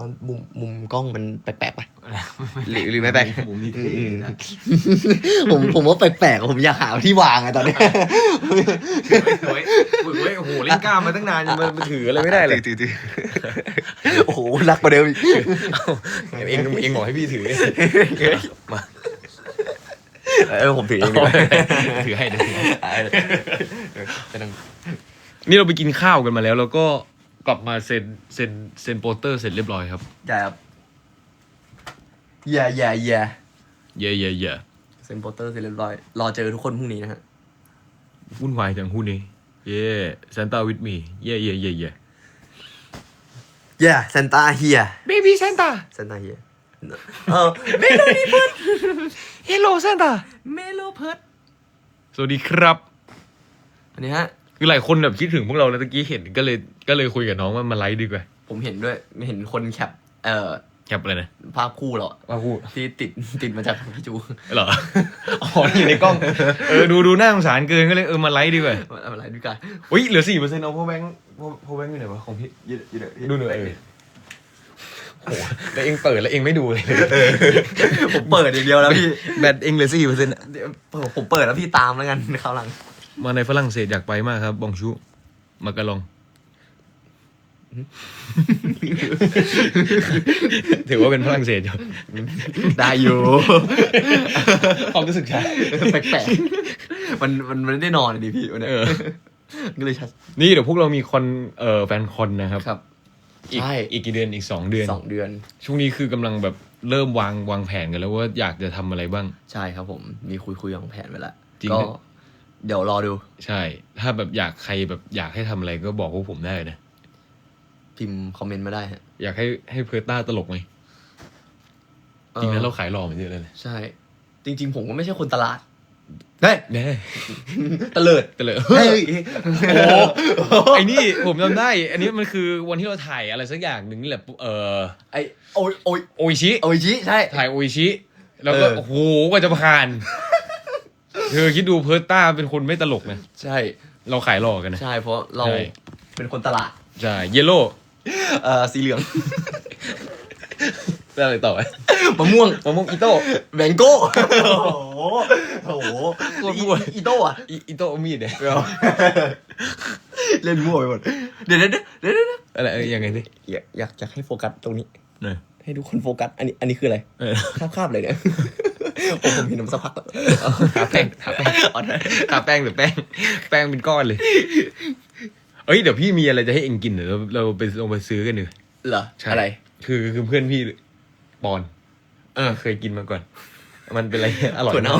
ว่ามุมมุมกล้องมันแปลกๆปะหรือหรือไม่แปลกมุมนี้เท่นะผมผมว่าแปลกๆผมอยากหาที่วางอะตอนเนี้ยโอ้ยโอ้ยโอ้ยโอ้โหเล่นกล้ามมาตั้งนานยังมามาถืออะไรไม่ได้เลยถือถือโอ้โหรักกว่าเดิมอีกเองเองบอกให้พี่ถือมาเออผมถือเองดีกว่าถือให้เดี๋ยวถือให้ไม่ต้องนี่เราไปกินข้าวกันมาแล้วแล้วก็ กลับมาเซ็นเซ็นเซ็นโปสเตอร์เสร็จเรียบร้อยครับ อย่าครับอย่าอย่าอย่าเย่เย่เย่เซ็นโปสเตอร์เสร็จเรียบร้อย รอเจอทุกคนพรุ่งนี้นะฮะ วุ่นวายจังคู่นี้ เย่ซันตาวิดมีเย่เย่เย่เย่อย่าซานตาเฮียเบบี้ซันตาซานตาเฮียเออเมโลดี้เพิร์ดเฮลโลซันตาเมโลเพิร์ดสวัสดีครับ อันนี้ฮะ คือหลายคนแบบคิดถึงพวกเราแล้วตะกี้เห็นก็เลยก็เลยคุยกับน้องว่ามาไลฟ์ดีกว่าผมเห็นด้วยเห็นคนแคปเอ่อแคปอะไรนะภาพคู่เราอะว่าพูดที่ติดติดมาจากพี่จูเหรออ๋ออยู่ในกล้องเออดูดูน่าสงสารเกินก็เลยเออมาไลฟ์ดีกว่าอะไรด้วยกันอุ้ยเหลือสี่เปอร์เซ็นต์เอาพ่อแบงค์พ่อพ่อแบงค์อยู่ไหนวะของพี่ยืดยืดดูหน่อยเออโอ้โหแล้วเองเปิดแล้วเองไม่ดูเลยผมเปิดอย่างเดียวแล้วพี่แบตเองเหลือสี่เปอร์เซ็นต์เดี๋ยวผมเปิดแล้วพี่ตามแล้วกันคราวหลัง มาในฝรั่งเศสอยากไปมากครับ บองชู มากะลอง ถือว่าเป็นฝรั่งเศสอยู่ได้อยู่ ความรู้สึกใช่แปลกๆมันมันมันไม่ได้นอนดิพี่วันเนี้ยเออ ก็เลยชัด นี่เดี๋ยวพวกเรามีคอนเอ่อแฟนคอนนะครับครับอีกใช่ อีกกี่เดือนอีกสองเดือน สองเดือน ช่วงนี้คือกำลังแบบเริ่มวางวางแผนกันแล้วว่าอยากจะทำอะไรบ้าง ใช่ครับผม มีคุยคุยของแผนไว้แล้วจริงก็ไหม เดี๋ยวรอดู ใช่ ถ้าแบบอยากใครแบบอยากให้ทำอะไรก็บอกพวกผมได้นะ พิมพ์คอมเมนต์มาได้ฮะอยากให้ให้เพิร์ต้าตลกไหมจริงนะเราขายหล่อมันเยอะเลยนะใช่ จริง ๆ ผมก็ไม่ใช่คนตลาดเฮ้ยแน่ตะเลิดแต่เลยเฮ้ย โอ้ไอ้นี่ผมจำได้ อันนี้มันคือวันที่เราถ่ายอะไรสักอย่างหนึ่งนี่แหละเออไอโอยโอยโออิชิ โอยชิใช่ ถ่ายโออิชิ แล้วก็เออ โอ้โหกว่าจะผ่าน เธอคิดดูเพิร์ต้าเป็นคนไม่ตลกนะ ใช่ เราขายหล่อกันนะ ใช่เพราะเราใช่ เป็นคนตลาดใช่เยลโล่เอ่อสีเหลืองได้อะไรต่อไหมมะม่วงมะม่วงอิโต้ แบงโก้โอ้โหโอ้โหโคตรอีมั่ว อีโต้อะอิอิโต้มีดเนี่ยเล่นมั่วไปหมดเดี๋ยวเดี๋ยวเดี๋ยวเดี๋ยวเดี๋ยวอะไรเออยังไงดิอยากอยากอยากให้โฟกัสตรงนี้ เนอะให้ทุกคนโฟกัส อันนี้อันนี้คืออะไรเออ คาบคาบเลยเนี่ย ผมผมเห็นมันสักพักแล้วทาแป้งทาแป้งอ๋อได้ทาแป้งหรือแป้ง แป้งเป็นก้อนเลย เอ้ยเดี๋ยวพี่มีอะไรจะให้เองกินเดี๋ยวเราเราไปลงไปซื้อกันดีกว่าเหรอใช่ อะไร คือคือเพื่อนพี่ปอนเออ เคยกินมาก่อน มันเป็นอะไรที่อร่อยถั่วเน่า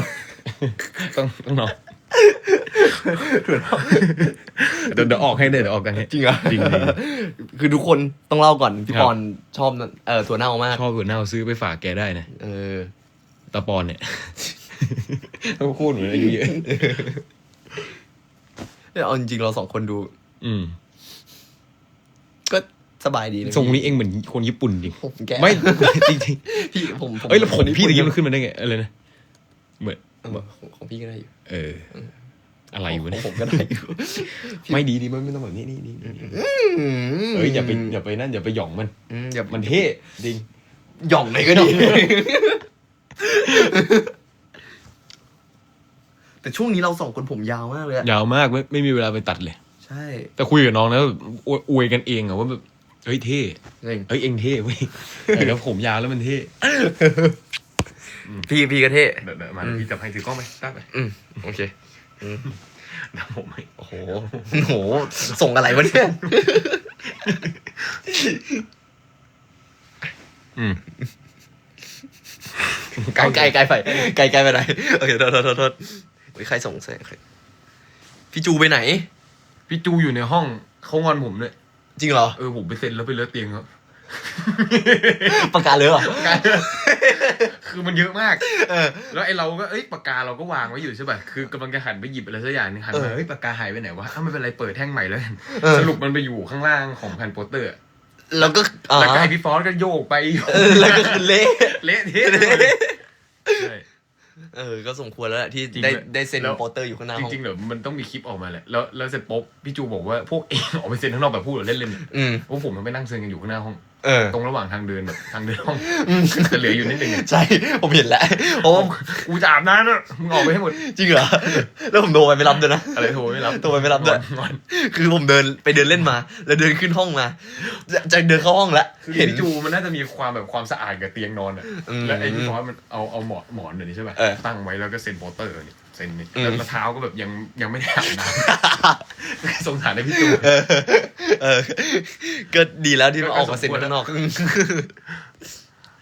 ต้องต้องลองถั่วเน่าเดี๋ยวเดี๋ยวออกให้เดี๋ยวออกกันให้จริงเหรอจริงจริงคือทุกคนต้องเล่าก่อนพี่ครับปอนชอบนั่นเออถั่วเน่ามากชอบถั่วเน่าซื้อไปฝากแกได้นะ เออ ตาปอนเนี่ยต้องพูดเหมือนอายุเยอะเนี่ยเอาจริงๆเราสองคนดู อืม ก็สบายดีนะทรงนี้เองเหมือนคนญี่ปุ่นจริงผมแกไม่จริงจริงพี่ผมผมๆเอ้ยแล้วผมคนพี่ตะกี้ญี่มันขึ้นมาได้ไงอะไรนะเหมือนเออของของพี่ก็ได้อยู่ เออ อะไรวะขเนี่อยงผมก็ได้อยู่ไม่ดีดีมันไม่ต้องแบบนี้นี่นี่นี่เอ้ยอย่าไปอย่าไปนั่นอย่าไปหย่องมันอืมอย่ามันเท่จริงหย่องไหนก็ดี แต่ช่วงนี้เราสองคนผมยาวมากเลยอะยาวมากไม่ไม่มีเวลาไปตัดเลย ใช่ แต่คุยกับน้องแล้วอวยอวยกันเองอะว่าแบบเฮ้ยเท่จริง เฮ้ยเองเท่เว้ยแต่แล้วผมยาวแล้วมันเท่พี่พี่ก็เท่เดี๋ยวเดี๋ยวมาพี่จับให้ถือกล้องไปตั้งไปอืมโอเคเดี๋ยวผมให้โอ้โหโอ้โห ส่งอะไรวะเนี่ย อืม ไกลไกลไกลไปไกลไกลไปไหนโอเคโทษโทษโทษโทษเฮ้ยใครส่งเสียงใครพี่จูไปไหน พี่จูอยู่ในห้องเขางอนผมเลยจริงเหรอเออผมไปเซ็นแล้วไปเลือกเตียงครับประกาศเลยเหรอคือมันเยอะมาก เออ แล้วไอ้เราก็เอ้ยปากกาเราก็วางไว้อยู่ใช่ป่ะคือกำลังจะหันไปหยิบอะไรสักอย่างหนึงหันเอมาอเฮ้ยปากกาหายไปไหนวะอ้าวไม่เป็นไรเปิดแท่งใหม่แล้วกันเออสรุปมันไปอยู่ข้างล่างของแผ่นโปสเตอร์ แล้วก็อ่าแล้วก็ไอพี่ฟอสก็โยกไปโยกเออแล้วก็คือเละเละเทะเลยใช่ เออ ก็สมควรแล้วแหละที่จริงได้ด้วยได้เซ็นแล้ว โปสเตอร์อยู่ข้างหน้าจห้องริงๆเดี๋ยวมันต้องมีคลิปออกมาแหละแล้วแล้วเสร็จปุ๊บพี่จูบอกว่าพวกเองออกไปเซ็นข้างนอกแบบพูดหรือเล่นๆ อืม พวกผมมันไปนั่งเซ็นกันอยู่ข้างหน้าห้อง เออ ตรงระหว่างทางเดินแบบทางเดินห้องจะเหลืออยู่นิดนึงอะใช่ ผมเห็นแล้วเพราะว่ากูจะอาบน้ำแล้วมึงออกไปให้หมด จริงเหรอ แล้วผมโทรไปไม่รับด้วยนะ อะไรโทรไม่รับ โทรไปไม่รับด้วยงอนคือผมเดินไปเดินเล่นมา แล้วเดินขึ้นห้องมา จะจะเดินเข้าห้องแล้วคือเห็นพี่จูมันน่าจะมีความแบบความสะอาดกับเตียงนอนอะอืมแล้วไอ้พี่ฟอสมันเอาเอาหมอนหมอนเดี๋ยวนี้ใช่ป่ะเออตั้งไว้แล้วก็เซ็นโปสเตอร์นี่เซ็นนี่อืมแล้วเท้าก็แบบยังยังไม่ได้อาบน้ำ สงสารในพี่จูเออ เออ ก็ดีแล้วที่มันออกมาเซ็นข้างนอก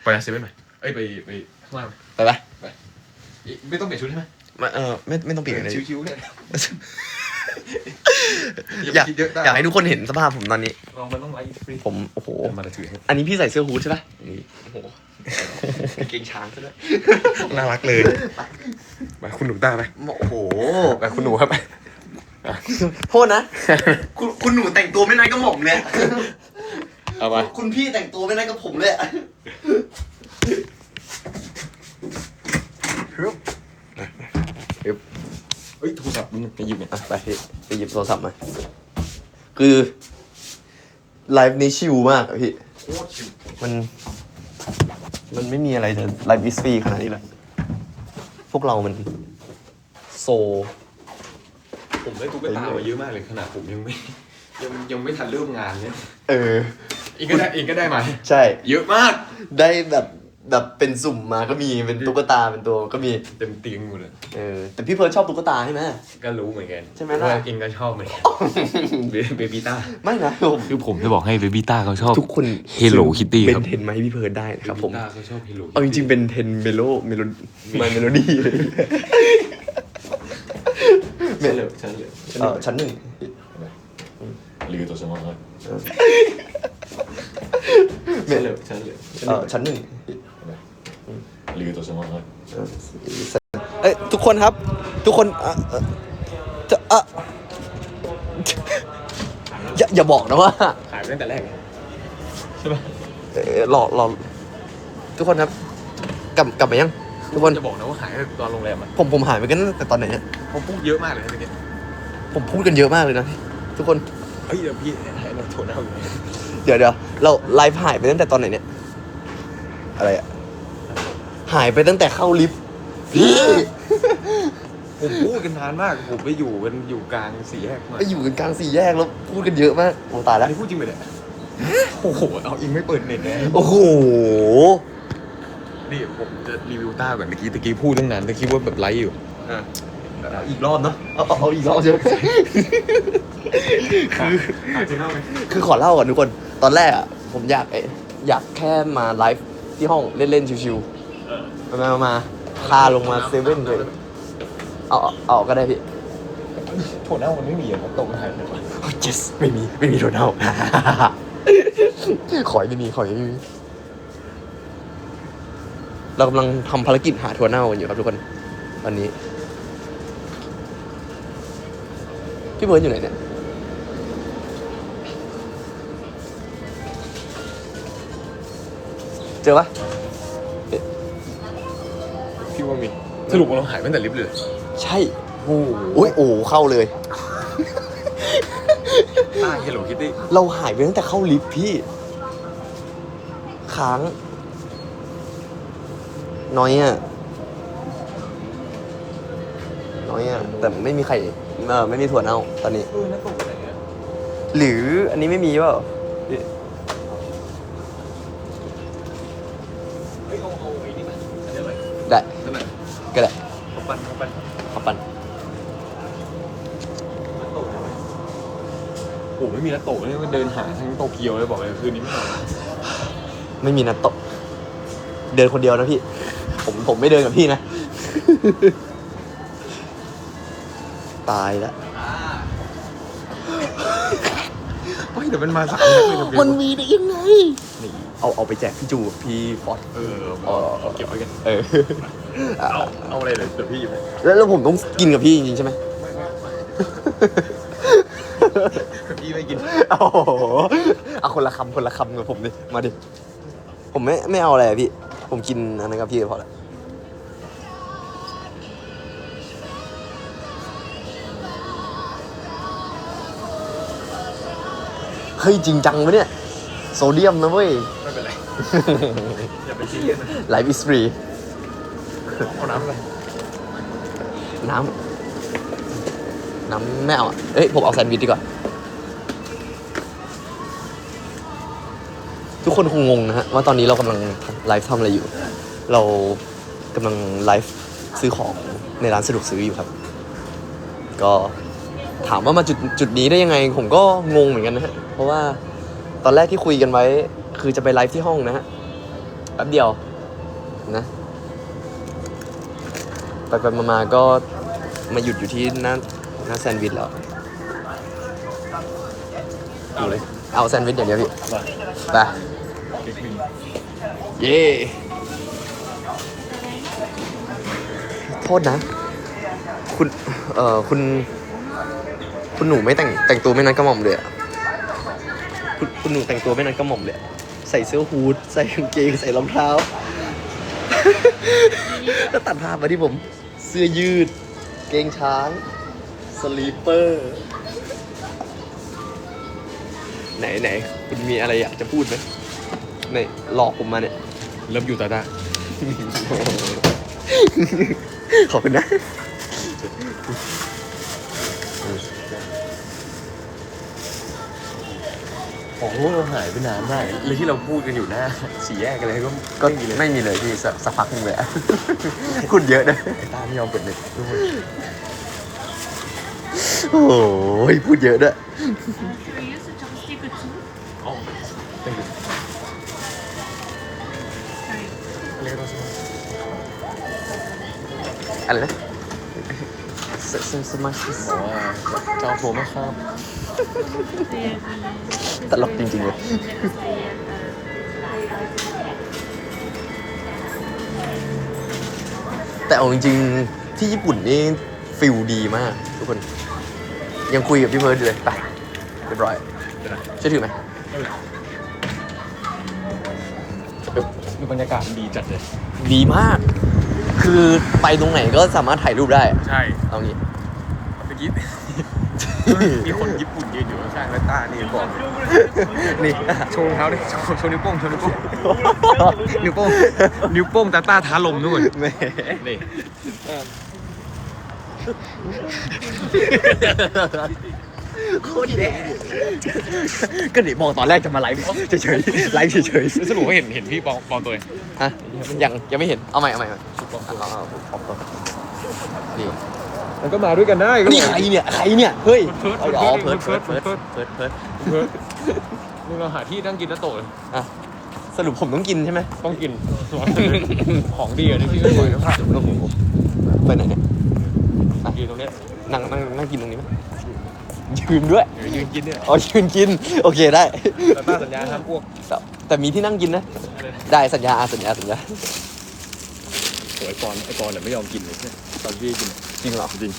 ไปนะเซเว่นไหมเอ้ยไปไปข้างล่างไหมไปปะไม่ต้องเปลี่ยนชุดใช่ไหมมาเออไม่ไม่ต้องเปลี่ยนเลย ชิวๆเนี่ยอยากคิดเยอะได้อยากให้ทุกคนเห็นสภาพผมตอนนี้ ลองมันต้องไลฟ์ฟรีผมโอ้โห มาถือให้ อันนี้พี่ใส่เสื้อฮู้ดใช่ปะนี่โอ้โห เกงช้างซะด้วยน่ารักเลยไปคุณหนูต้าไปโอ้โหไปคุณหนูครับไปโทษนะ คุณคุณหนูแต่งตัวไม่น้อยกับผมเลยเอาไปคุณพี่แต่งตัวไม่น้อยกับผมเลยอะเฮ้ยโทรศัพท์มึงไปหยิบเนี่ยอะไปพี่ไปหยิบโทรศัพท์มา คือไลฟ์นี้ชิลมากอะพี่โคตรชิวมัน มันไม่มีอะไรจะไลฟ์วิสฟีขนาดนี้เลย พวกเรามัน โซ ผมได้ตุ๊กตามาเยอะมากเลยขนาดผมยังไม่ ยังยังไม่ทันเริ่มงานเนี่ยเออเองก็ได้เองก็ได้มา ใช่ เยอะมาก ได้แบบ แบบเป็นสุ่มมาก็มีเป็นตุ๊กตาเป็นตัวก็มีเต็มเตียงหมดเลยเออแต่พี่เพิร์ดชอบตุ๊กตาใช่ไหม ก็รู้เหมือนกันใช่ไหมล่ะ ว่าเองก็ชอบเหมือนกันเบบี้ต้าไม่นะผมคือผมจะบอกให้เบบี้ต้าเขาชอบ ทุกคน Hello Kitty เป็ครับ นเทนมาให้พี่เพิร์ดได้นะครับผม ต้าเขาชอบฮิโร่เอาจริงๆ เป็นเทนเมโลเมโลมาเมโลดี้เฉลิมเฉลิมเออชั้นหนึ่งหรือตัวสมองเฉลิมเฉลิมเออชั้นหนึ่ง หรือตัวสมองเอ้ยทุกคนครับ ทุกคนเอ่อเอ่อจะเอ่ออย่าอย่าบอกนะว่าหายไปตั้งแต่แรกเอ่อหลอกหลอกทุกคนครับ กลับกลับมายัง ทุกคนจะบอกนะว่าหายไปตอนโรงแรมอะผมผมหายไปกันตั้งแต่ตอนไหนเนี่ยผมพูดเยอะมากเลยนะเมื่อกี้ผมพูดกันเยอะมากเลยนะทุกคนเฮ้ยเดี๋ยวพี่ให้เราโทรหน้าอยู่ เดี๋ยวเดี๋ยวเราไลฟ์หายไปตั้งแต่ตอนไหนเนี่ยอะไรอะ หายไปตั้งแต่เข้าลิฟต์พี่ผมพูดกันนานมาก ผมไปอยู่กันอยู่กลางสี่แยกมาไปอยู่กันกลางสี่แยกแล้วพูดกันเยอะมากโอ้ตายอัแล้นวนี้พูดจริงไปเลยโอ้โห เอาอิงไม่เปิดเน็ตนะโอ้โห นี่ผมจะรีวิวต้าก่อนตะกี้ตะกี้พูดตั้งนานตะกี้ว่าแบบไลฟ์อยู่อีกรอบเนาะเอาเอาเอาอีกรอบใช่ไหมคือจริงเล่าไหมคือขอเล่าก่อนทุกคน ตอนแรกอะผมอยากเอ๊ะอยากแค่มาไลฟ์ที่ห้องเล่นๆชิวๆ มามามาพาลงมาเซเว่นเลยเอาเอาเอาก็ได้พี่โถหน้ามันไม่มีอะผมตกหายไปวะโอ้ yes ไม่มีไม่มีโดนเอาขอให้ไม่มีขอให้ไม่มีเรากำลังทำภารกิจหาทัวร์เน่ากันอยู่ครับทุกคนตอนนี้ พี่เบิร์ดอยู่ไหนเนี่ยเจอปะพี่ ว่ามีสรุปว่าเราหายไปตั้งแต่ลิฟต์เลยใช่โอ้โหโอ้ยโอ้เข้าเลยต้าเฮลโลคิตตี้เราหายไปตั้งแต่เข้าลิฟต์พี่ค้าง น้อยอะน้อยอะแต่ไม่มีใครเออไม่มีถั่วเน่าตอนนี้ เออนั่นตกไปไหนอะหรืออันนี้ไม่มีเปล่า เฮ้ยเอาเอาไอ้นี่มาอันนี้อะไร ได้ นั่นแหละ ก็ได้ เขาปั้นเขาปั้น ขอปัน โอ้โห ไม่มีนัตโตะเลยเดินหาทั้งโตเกียวเลยบอกเลยคืนนี้ไม่นอนไม่มีนัตโตะเดินคนเดียวนะพี่ ผมผมไม่เดินกับพี่นะ ตายแล้วเฮ้ยแต่มันมาสามนัดเลยนะมันมีได้ยังไง นี่เอาเอาไปแจกพี่จูกับพี่ฟอสเออเอาเอาเก็บไว้กันเออเอาเอาอะไรเลยเดี๋ยวพี่อยู่ไหมแล้วแล้วผมต้องกินกับพี่จริงๆใช่ไหมพี่ ไม่กิน โอ้โหเอาคนละคำคนละคำกับผมดิ มาดิ ผมไม่ไม่เอาอะไรอะพี่ ผมกินอันนั้นกับพี่พอละเฮ้ยจริงจังปะเนี่ย โซเดียมนะเว้ย ไม่เป็นไร อย่าไปซีเรียสนะ Life is free เอาน้ำไปน้ำ น้ำไม่เอาอะเอ้ย ผมเอาแซนด์วิชดีกว่า คนคงงงนะฮะว่าตอนนี้เรากำลังไลฟ์ทำอะไรอยู่ เรากำลังไลฟ์ซื้อของในร้านสะดวกซื้ออยู่ครับ ก็ถามว่ามาจุดจุดนี้ได้ยังไง ผมก็งงเหมือนกันนะฮะเพราะว่าตอนแรกที่คุยกันไว้ คือจะไปไลฟ์ที่ห้องนะฮะแป๊บเดียวนะไปไปมามาก็มาหยุดอยู่ที่หน้าหน้าแซนด์วิชแล้วเอาเลย เอาแซนด์วิชอย่างเดียวพี่ ไป เย่โทษนะ คุณ เอ่อ คุณ คุณหนูไม่แต่งแต่งตัวไม่นัดกระหม่อมเลยอะคุณคุณหนูแต่งตัวไม่นัดกระหม่อมเลยอะใส่เสื้อฮูดใส่กางเกงใส่รองเท้า แล้วตัดภาพมาที่ผม เสื้อยืด เกงช้าง สลีปเปอร์ ไหนไหนคุณมีอะไรอยากจะพูดไหม ไหนหลอกผมมาเนี่ย เริ่มอยู่ตาตาขอบคุณนะ ของเราหายไปนานมากเลยที่เราพูดกันอยู่หน้าสี่แยกกันเลยก็ก็ไม่มีเลยพี่สักสักพักหนึงเลยอะ คุณเยอะนะไอ้ตาไม่ยอมเปิดเน็ตด้วยโอ้ยพูดเยอะด้วย Can you use the chopstick too? อ๋อ thank you Sorry. peligroso. ¿Ale? สสสมาชิสว่จองผมไหมครับ ตลกจริงๆเลย แต่เอาจริงๆ ที่ญี่ปุ่นนี่ฟิลดีมาก ทุกคน ยังคุยกับพี่เพิร์ดอเลย ไปเรียบร้อยช่ถือไหม ดูบรรยากาศดีจัดเลย ดีมาก คือไปตรงไหนก็สามารถถ่ายรูปได้อะใช่เอางี้ เมื่อกี้ มีคนญี่ปุ่นยืนอยู่ข้างๆแล้วตานี่บอกนี่ โชว์รองเท้าดิโชว์โชว์นิ้วโป้งโชว์นิ้วโป้งนิ้วโป้งนิ้วโป้งตาต้าท้าลมด้วยแหม่นี่ โคตรแย่ก็เดี๋ยวบอกตอนแรกจะมาไลฟ์เฉยๆไลฟ์เฉยสรุปว่าเห็นเห็นพี่ปองปองตัวเองๆฮะยังยังไม่เห็นเอาใหม่เอาใหม่เอาใหม่เอาเอาเอาเอานี่มันก็มาด้วยกันได้ก็นี่ใครเนี่ยใครเนี่ยเฮ้ยเพิร์ดอ๋อเพิเพิร์ร์ดดเพิเพิร์ร์ดดเพิเพิร์ร์ดดเพิร์ดเพิร์ดนี่เราหาที่นั่งกินแล้วโตเลยอะสรุปผมต้องกินใช่ไหมต้องกินของดีอะที่พี่ไม่ปล่อยนะพลาดโอ้โหไปไหนเนี่ยยืนตรงเนี้ยนั่งนั่งนั่งกินตรงนี้ไหม ยืนด้วย เดี๋ยวยืนกินเนี่ยอ๋อยืนกิน โอเคได้ตาต้าสัญญาห้ามอ้วกแต่แต่มีที่นั่งกินนะอะไรนะ ได้สัญญาอะสัญญาสัญญาโอ้ยไอปอนไอปอนเนี่ยไม่ยอมกินเลยตอนพี่กินจริงเหรอจริง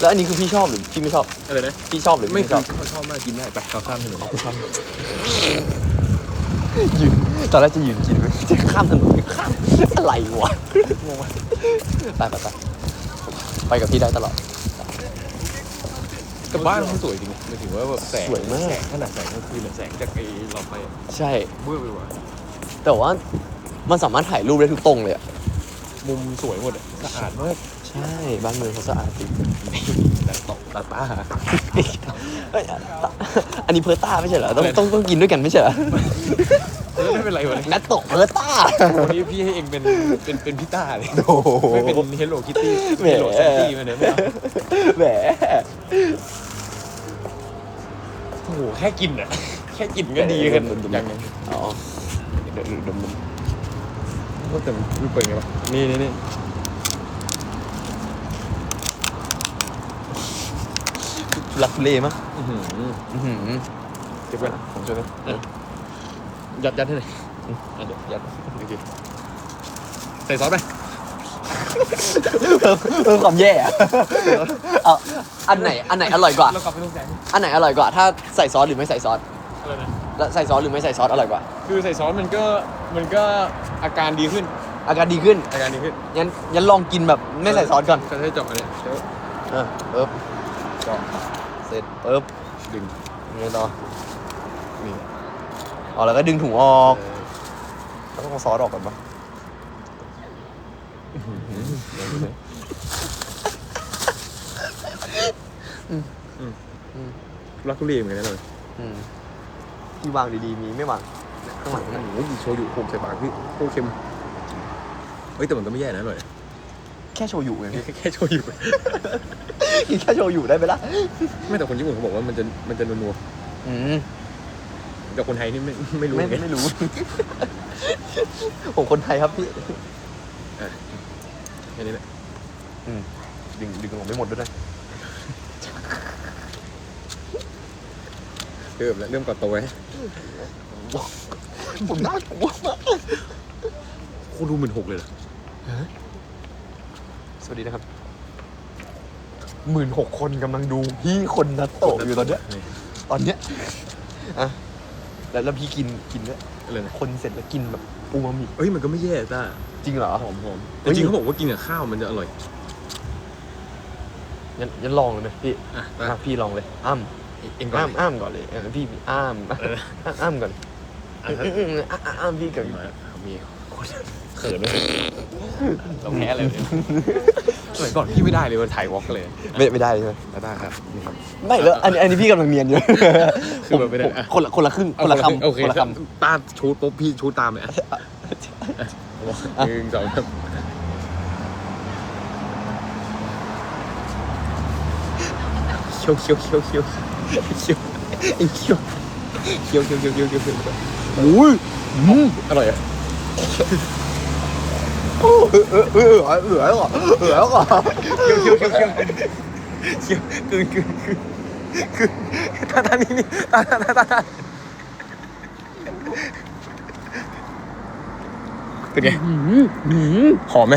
แล้วอันนี้คือพี่ชอบหรือพี่ไม่ชอบอะไรนะพี่ชอบหรือไม่ไม่ชชออบบเขาชอบมากกินได้ไปเขาข้ามถนนยืนตอนแรกจะยืนกินไหมจะข้ามถนนข้ามอะไรวะงงไหมไปไปไปไปกับพี่ได้ตลอด แต่บ้านมันสวยจริงหมายถึงว่าแบบแสงสวยมาก แสงขนาดแสงกลางคืนอะแสงจากไอ้เราไปอะใช่เบื่อไปว่ะแต่ว่ามันสามารถถ่ายรูปได้ทุกตรงเลยอะมุมสวยหมดอะสะอาดมากใช่ บ้านเมืองเขาสะอาดจริงแต่ตกตาตาเอ้ยอันนี้เพอร์ต้าไม่ใช่เหรอ ต้องต้องต้องกินด้วยกันไม่ใช่เหรอเออ ไม่เป็นไรวะนัตโตะเพอร์ต้าวันนี้พี่ให้เองเป็นเป็นเป็นพี่ต้าเลยโอ้โหไม่เป็นเฮลโลคิตตี้แหมเฮลโลซันตี้มาเนี่ยไม่เอาแหมโอ้โหแค่กินอะแค่กินก็ดีกันดมๆๆอย่างหนึงอ๋อเดี๋ยวดมว่าแต่รูปเป็นไงวะนี่นี่นี่ๆทุลักทุเลมั้งอื้อหืออื้อหือเก็บไว้นะผมช่วยนะเออ ยัดยัดให้หน่อยอะเดี๋ยวยัดโอเคใส่ซอสไปเพิ่มเพิ่มความแย่อะเอาอันไหนอันไหนอร่อยกว่า เรากลับไปตรงแสงอันไหนอร่อยกว่า ถ้าใส่ซอสหรือไม่ใส่ซอสอะไรนะแล้วใส่ซอสหรือไม่ใส่ซอสอร่อยกว่า คือใส่ซอสมันก็มันก็อาการดีขึ้นอาการดีขึ้นอาการดีขึ้นงั้นงั้นลองกินแบบไม่ใส่ซอสก่อนเขาใช้เจาะอันเนี้ยเดี๋ยวเออปึ๊บเจาะเสร็จปึ๊บดึงยังไงต่อนี่ อ๋อแล้วก็ดึงถุงออกแล้วก็เอาซอสออกก่อนปะรักทุเรียนเหมือนกันนะเลยอืมที่วางดีๆมีไม่วางข้างหลังนั่นโอ้โหโชยุโขกใส่ปากพี่โคตรเค็มเฮ้ยแต่มันก็ไม่แย่นะอร่อยแค่โชยุไงพี่แค่โชยุกินแค่โชยุได้ไหมล่ะไม่แต่คนญี่ปุ่นเขาบอกว่ามันจะมันจะนัวอืม ๆแต่คนไทยนี่ไม่ไม่รู้ไม่ไงไม่รู้ ผมคนไทยครับพี่แค่นี้แหละดึงดึงออกไม่หมดด้วยนะเริ่มแล้วเริ่มก่อตัวไว้ผมน่ากลัวมากโคตรดูหมื่นหกเลยเหรอสวัสดีนะครับหมื่นหกคนกำลังดูพี่คนนัตโตะอยู่ตอนเนี้ยตอนเนี้ยอะ แล้วแล้วพี่กินกินด้วยอะไรนะคนเสร็จแล้วกินแบบอูมามิเอ้ยมันก็ไม่แย่ต้าจริงเหรอ หอมหอมเฮ้ยจริงๆเขาบอกว่ากินกับข้าวมันจะอร่อยยันยันลองเลยไหมพี่อะอะพี่ลองเลย อ้ำเองก่อนอ้ำอ้ำก่อนเลยเออพี่พี่อ้ำอ้ำอ้ำก่อนอะถ้าอืมอืมอ้ำอ้ำพี่ก่อนมามีคนเขินเลยเราแพ้เลยเนี่ย สมัยก่อนพี่ไม่ได้เลยมันถ่ายวอล์กเลยไม่ไม่ได้ใช่ไหมแล้วได้ครับนี่ครับ ไม่แล้วอันนี้อันนี้พี่กำลังเนียนอยู่คือแบบไม่ได้ผมอะคนละคนละครึ่งคนละคำโอเคคนละคต้าชูดปุ๊บพี่ชูดตามเลยอะหนึ่งสองครับเคี้ยวเคี้ยวเคี้ยวเคี้ยวเคี้ยวไอ้เคี้ยวเคี้ยวเคี้ยวเคี้ยวเคี้ยวเคี้ยวเคี้ยวำอุ้ยอืมอร่อยอะ เออเออเออเออเออแล้วก่อนเออแล้วก่อเคี้ยวเคี้ยวเคี้ยวเคี้ยวเคี้ยวกลืนกลืนกลืนกลืนตาตานี่นี่ตาตาตาตาตาเป็นไงหอมไหม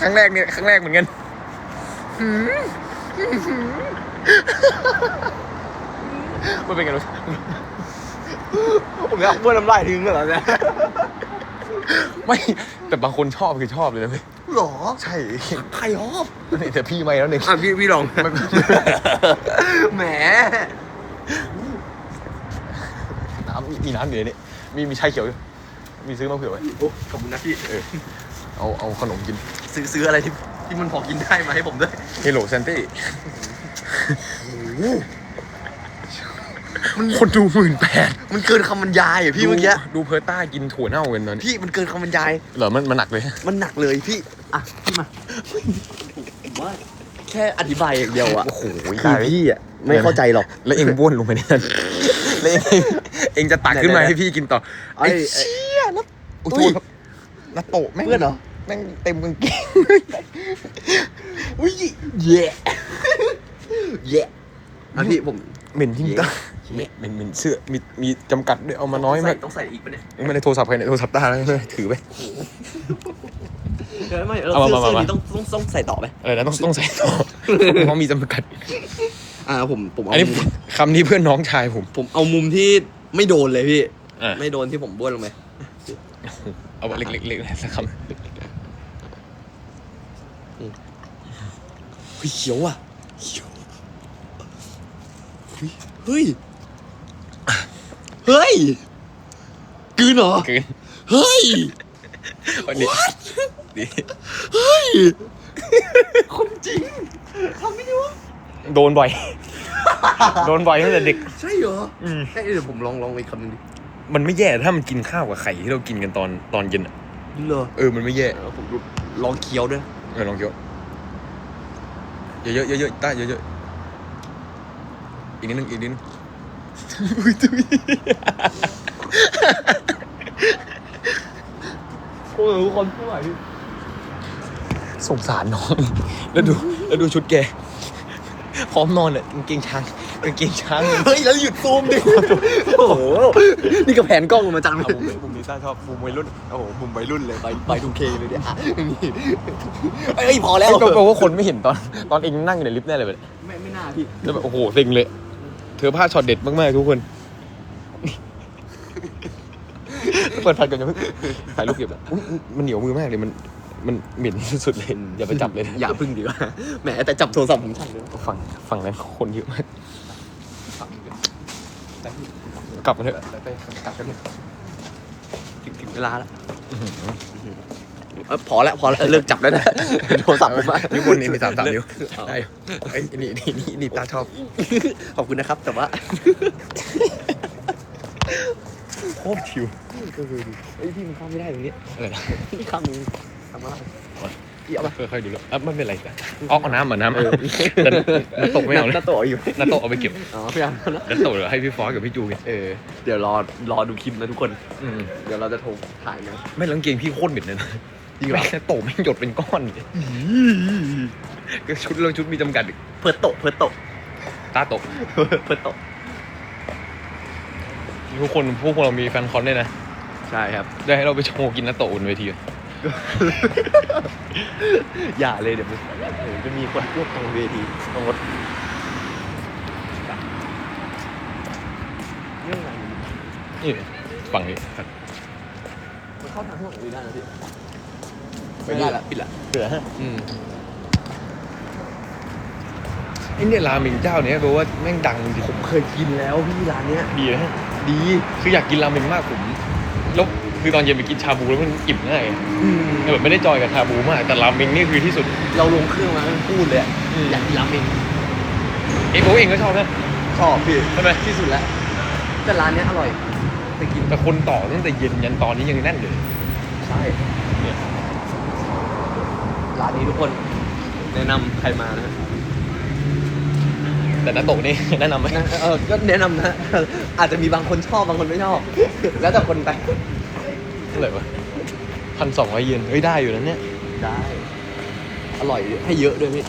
ครั้งแรกเนี่ยครั้งแรกเหมือนกันมันเป็นไงรสผมอยากบ้วนน้ำลายทิ้งเลยเหรอเนี่ย ไม่แต่บางคนชอบคือชอบเลยนะเว้ยหรอใช่ใครชอบแต่พี่ไม่แล้วหนึ่งอะพี่พี่ลองแหมน้ำมีมีน้ำอยู่ในนี้มีมีชาเขียวอยู่มีซื้อมาเผื่อไว้โอ้ขอบคุณนะพี่เออเอาเอาขนมกิน ซื้อซื้ออะไรที่ที่มันพอกินได้มาให้ผมด้วยเฮโลเซนตี้ มันคนดูหมื่นแปดมันเกินคำบรรยายอะพี่เมื่อกี้ ดูเพิร์ต้ากินถั่วเน่ากันตอนนี้พี่มันเกินคำบรรยาย เหรอมันมันหนักเลย มันหนักเลยพี่ อะ พี่มาผมว่าแค่อธิบายอย่างเดียวอะโอ้โหคือพี่อะไม่เข้าใจหรอก แล้วเองบ้วนลงไปในนั้นแล้วเองเองจะตักขึ้นมาให้พี่กินต่อ ไอ้ไอ้เชี่ยแล้วโอ้โหนัตโตะแม่งเพื่อนเหรอแม่งเต็มกางเกงอุ้ยแย่แย่อะพี่ผมเหม็นจริงเย้ ตาเหม็นเหม็นเหม็นเสื้อมีมีจำกัดด้วยเอามาน้อยมากต้องใส่อีกปะเนี่ยไม่ได้โทรศัพท์ใครเนี่ยโทรศัพท์ตาแล้วไม่ได้ถือไปเดี๋ยวไม่เราเอามาเสื้อมาเสื้อมานี้ต้องต้องต้องใส่ต่อไหมอะไรนะต้องต้องใส่ต่อเพราะมีจำกัด อ่าผมผมเอาอันนี้มุมคำนี้เพื่อนน้องชายผม ผมเอามุมที่ไม่โดนเลยพี่อะไม่โดนที่ผมบ้วนลงไปเอาแบบเล็กๆๆสักคเฮ้ยเขียวอะเขียวเฮ้ย เฮ้ยเฮ้ยกลืนเหรอำคืนเฮ้ย วันนี้ดีเฮ้ย คนจริงทำไม่ได้วะโดนบ่อย โดนบ่อยตั้งแต่เด็ก ใช่เหรออืม เอ้ยเดี๋ยวผมลองลองอีกคำหนึงดิมันไม่แย่ถ้ามันกินข้าวกับไข่ที่เรากินกันตอนตอนเย็นอะเหรอเออมันไม่แย่เออผมดูลองเคี้ยวด้วย เออลองเคี้ยวเยอะๆเยอะๆต้าเยอะๆอีกนิดนึงอีกนิดนึง โอ้ยทุกคนไม่ไหวสงสารน้อง แล้วดูแล้วดูชุดแก พร้อมนอนอะกางเกงช้างกางเกงช้างเฮ้ยแล้วหยุดซูมดิ โอ้โห นี่ก็แผนกล้องมาจังเลเอายมุมนี้มุมนี้ต้าชอบมุมวัยรุ่น โอ้โห มุมวัยรุ่นเลยไปไปดูเคเลยเนี่ยอะนี่เอ้ยพอแล้วก็แปลว่าคนไม่เห็นตอน ตอนเองนั่งอยู่ในลิฟต์แน่เลยแบบไม่ไม่น่าพี่แล้วแบบโอ้โหเซ็งเลย เธอพลาดช็อตเด็ดมากๆทุกคน เปิดพันกันจะเพิ่งถ่ายรูปเก็บอะอุ๊ยมันเหนียวมือมากเลยมันมันเหม็นสุดๆเลยอย่าไปจับเลยนะอย่าพึ่งดีกว่าแหมแต่จับโทรศัพท์ผมทันเลยฝั่งฝั่งนั้นคนเยอะมากกลับมาเถอะไปกลับกันเถอะถึงถึงเวลาแล้ว เออพอแล้วพอแล้วเออเลิกจับแล้วนะโทรศัพท์ผมอะ นิ้วบนนี่มีสามสามนิ้วเอา ได้อยู่ไอ้ยนี่นี่นี่นี่ตาชอบ ขอบคุณนะครับ แต่ว่าโคตรชิวเอ้ยพี่มันข้ามไม่ได้ตรงนี้อะไรนะพี่ข้ามมึงทำอะไรพี่เอามาค่อยๆดูแล้วอะไม่เป็นไรกันเอาเอาน้ำเหมือนน้ำเออแต่น้ำตกไม่เอาเลยน้าโตะอยู่น้ำตกเอาไปเก็บอ๋อพี่เอานะน้ำตกเดี๋ยวให้พี่ฟอสกับพี่จูไงเออเดี๋ยวรอรอดูคลิปนะทุกคน อืมเดี๋ยวเราจะโทรถ่ายนะไม่แล้วกางเกงพี่โคตรเหม็นเลยนะ จริงเหรอ แม่งโตะแม่งหยดเป็นก้อนเลยก็ชุดเราชุดมีจำกัดอีกเพิร์ตโตะเพิร์ตโตะตาโตะเพิร์ตโตะทุกคนพวกเรามีแฟนคอนด้วยนะ ใช่ครับ ได้ให้เราไปโชว์กินน้ำโตะบนเวทีอะอย่าเลยเดี๋ยวมันเดี๋ยวจะมีคนพวกทางเวทีตรงรถเรื่องอะไรนี่ฝั่งนี้ครับมันเข้าทางข้างหลังนี้ได้นะพี่ ไม่ได้ละปิดละเสือฮะอืมไอ้เนี่ยราเมงเจ้าเนี้ยแปลว่าแม่งดังจริงผมเคยกินแล้วพี่ร้านเนี้ยดีนะดีคืออยากกินราเมงมากผมแล้วคือตอนเย็นไปกินชาบูแล้วมันอิ่มง่ายอืมแบบไม่ได้จอยกับชาบูมาก แต่ราเมงนี่คือที่สุด เราลงเครื่องมามันพูดเลยอะอืมอยากกินราเมงเองโอ้เองก็ชอบนะชอบพี่ใช่ไหมที่สุดแล้วแต่ร้านเนี้ยอร่อยไปกินแต่คนต่อตั้งแต่เย็นยันตอนนี้ยังแน่นอยู่เลยใช่เนี่ย ร้านนี้ทุกคนแนะนำใครมานะฮะแต่น้าโตะนี่ แนะนำไหมเออก็แนะนำนะอาจจะมีบางคนชอบบางคนไม่ชอบ แล้วแต่คนไปเท่าไหร่วะพันสองร้อยเยนเฮ้ยได้อยู่นะเนี่ย ได้ อร่อยให้เยอะด้วยพี่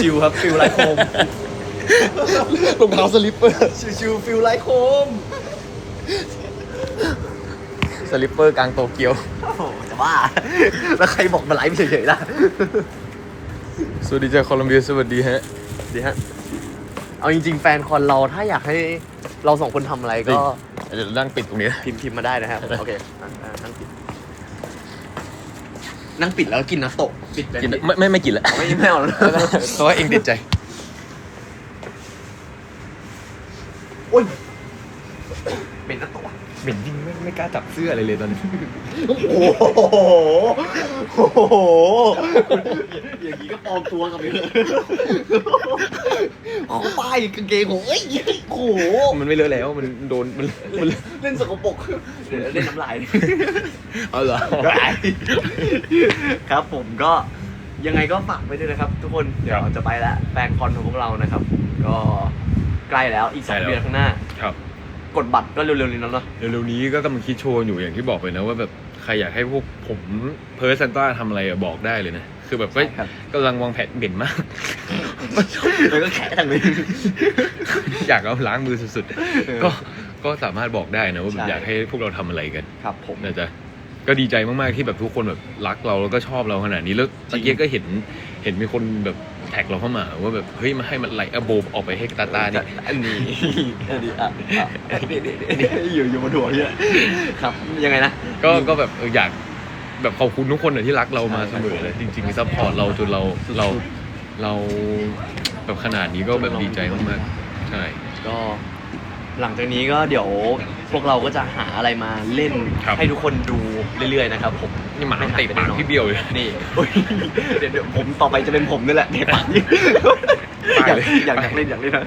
ชิวๆครับฟิลไลท์โคมรองเท้าสลิปเปอร์ชิวๆฟิลไลท์โคม สลิปเปอร์กลางโตเกียว โอ้โหจะบ้าแล้วใครบอกมาไลฟ์เฉยๆล่ะ สวัสดีจากโคลัมเบียสวัสดีฮะดีฮะ เอาจริงๆ แฟนคอนเราถ้าอยากให้เราสองคนทำอะไรก็ เดี๋ยวนั่งปิดตรงนี้ พิมพ์พิมพ์มาได้นะครับ โอเคอะอะนั่งปิด นั่งปิดแล้วกินนะโตะปิดแบบกินนี้ไม่ไม่ไม่กินแล้วไม่ไม่เอาแล้วเพราะว่าเองติดใจ โอ้ยเป็นนะโตะ เหม็นจริงไม่ไม่ กล้าจับเสื้ออะไรเลยตอนนี้ โอ้โหโอ้โหอย่างนี้ก็ปลอมตัวกับไปเลยขอป้ายกางเกงของเอ้ยโอ้โหมันไม่เลอะแล้วมันโดนมันมัน เล่นสกปรกเดี๋ยวเล่นน้ำลาย เอาเหรอ ครับผมก็ยังไงก็ฝากไว้ด้วยนะครับ ทุกคนเดี๋ยวจะไปแล้วแฟนคอนของพวกเรานะครับ ก็ใกล้แล้วอีกสองเดือนข้างหน้า ครับ กดบัตรก็เร็วๆนี้แล้วเนาะเร็วๆนี้ก็กำลังคิดโชว์อยู่อย่างที่บอกไปนะว่าแบบใครอยากให้พวกผมเพิร์ซันต้าทำอะไรอะบอกได้เลยนะ คือแบบเฮ้ยครับ กำลังวางแผนเด่นมาก แล้วก็แขะทางนี้ อยากเอาล้างมือสุดเออๆ ก็ก็สามารถบอกได้นะว่าแบบใช่ อยากให้พวกเราทำอะไรกันครับผม นะจ๊ะก็ดีใจมากๆที่แบบทุกคนแบบรักเราแล้วก็ชอบเราขนาดนี้แล้วตะเกียก็เห็นเห็นมีคนแบบ แท็กเราเข้ามาว่าแบบเฮ้ยมาให้มันไลค์อโบออกไปให้ตาตานี่อันนี้อันนี้อะอะนี่นี่นี่อยู่อยู่บนหัวเนี่ยครับยังไงนะก็ก็แบบเอออยากแบบขอบคุณทุกคนอะที่รักเรามาเสมอเลยจริงๆซัพพอร์ตเราจนเราเราเราแบบขนาดนี้ก็แบบดีใจมากๆใช่ก็หลังจากนี้ก็เดี๋ยว พวกเราก็จะหาอะไรมาเล่นครับ ให้ทุกคนดูเรื่อยๆนะครับผมนี่หมาไยเตะปากพี่เบี้ยวเลย นี่อุ๊ยเดี๋ยวเดี๋ยวผมต่อไปจะเป็นผมนี่แหละเตะปากนี่ไปอยากเลยอยากไปอยากเล่นอยากเล่นนะ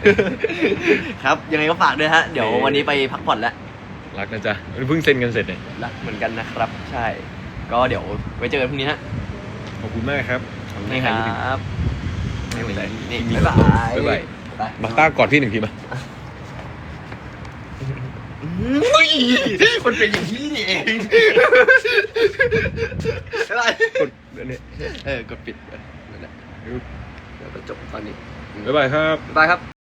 ครับ ยังไงก็ฝากด้วยฮะ เดี๋ยวนี่ วันนี้ไปพักผ่อนแล้วรักนะจ๊ะเพิ่งเซ็นกันเสร็จเนี่ยรักเหมือนกันนะครับ ใช่ ก็เดี๋ยวไว้เจอกันพรุ่งนี้ฮะขอบคุณมากครับนี่ครับ ไม่เป็นไรนี่มีบ๊ายบาย บ๊ายบายไปมาต้ากอดพี่หนึ่งทีมา อุ้ยมันเป็นอย่างนี้นี่เองอะไรกดอันนี้เออกดปิดเออนั่นแหละเดี๋ยวจบตอนนี้บ๊ายบายครับ บ๊ายบายครับ